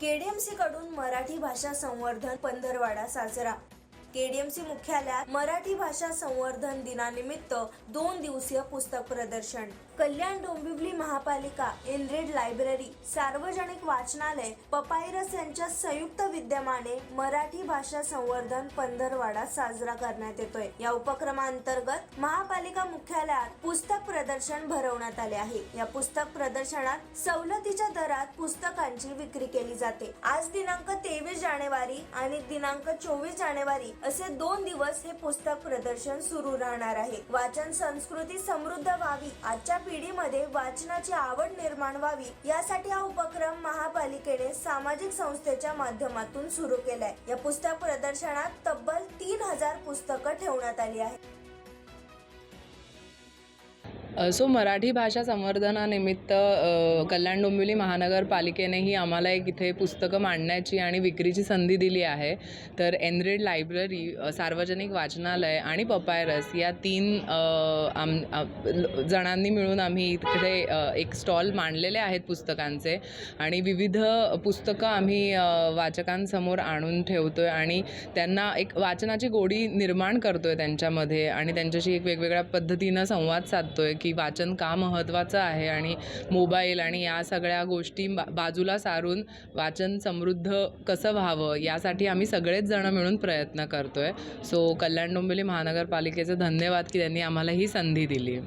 KDMC कडून मराठी भाषा संवर्धन पंधरवाडा साजरा केडीएमसी मुख्यालयात मराठी भाषा संवर्धन दिनानिमित्त दोन दिवसीय पुस्तक प्रदर्शन. कल्याण डोंबिवली महापालिका इनरेड लायब्ररी सार्वजनिक वाचनालय पपायरस यांच्या संयुक्त विद्यमाने मराठी भाषा संवर्धन पंधरवाडा साजरा करण्यात येतोय. या उपक्रमांतर्गत महापालिका मुख्यालयात पुस्तक प्रदर्शन भरवण्यात आले आहे. या पुस्तक प्रदर्शनात सवलतीच्या दरात पुस्तकांची विक्री केली जाते. आज दिनांक तेवीस जानेवारी आणि दिनांक चोवीस जानेवारी असे दोन दिवस हे पुस्तक प्रदर्शन सुरू राहणार आहे. वाचन संस्कृती समृद्ध व्हावी आजच्या पिढीमध्ये वाचनाची आवड निर्माण व्हावी यासाठी हा उपक्रम महापालिकेने सामाजिक संस्थेच्या माध्यमातून सुरू केलाय. या पुस्तक प्रदर्शनात तब्बल तीन हजार पुस्तकं ठेवण्यात आली आहेत. सो मराठी भाषा संवर्धनानिमित्त कल्याण डोंबिवली महानगरपालिकेनेही आम्हाला एक इथे पुस्तकं मांडण्याची आणि विक्रीची संधी दिली आहे. तर एनरेड लायब्ररी सार्वजनिक वाचनालय आणि पपायरस या तीन आम जणांनी मिळून आम्ही इकडे एक स्टॉल मांडलेले आहेत पुस्तकांचे आणि विविध पुस्तकं आम्ही वाचकांसमोर आणून ठेवतो आहे आणि त्यांना एक वाचनाची गोडी निर्माण करतो आहे त्यांच्यामध्ये आणि त्यांच्याशी एक वेगवेगळ्या पद्धतीनं संवाद साधतो आहे की वाचन का महत्त्वाचं आहे आणि मोबाईल आणि या सगळ्या गोष्टी बा बाजूला सारून वाचन समृद्ध कसं व्हावं यासाठी आम्ही सगळेच जणं मिळून प्रयत्न करतो आहे सो कल्याण डोंबिवली महानगरपालिकेचं धन्यवाद की त्यांनी आम्हाला ही संधी दिली.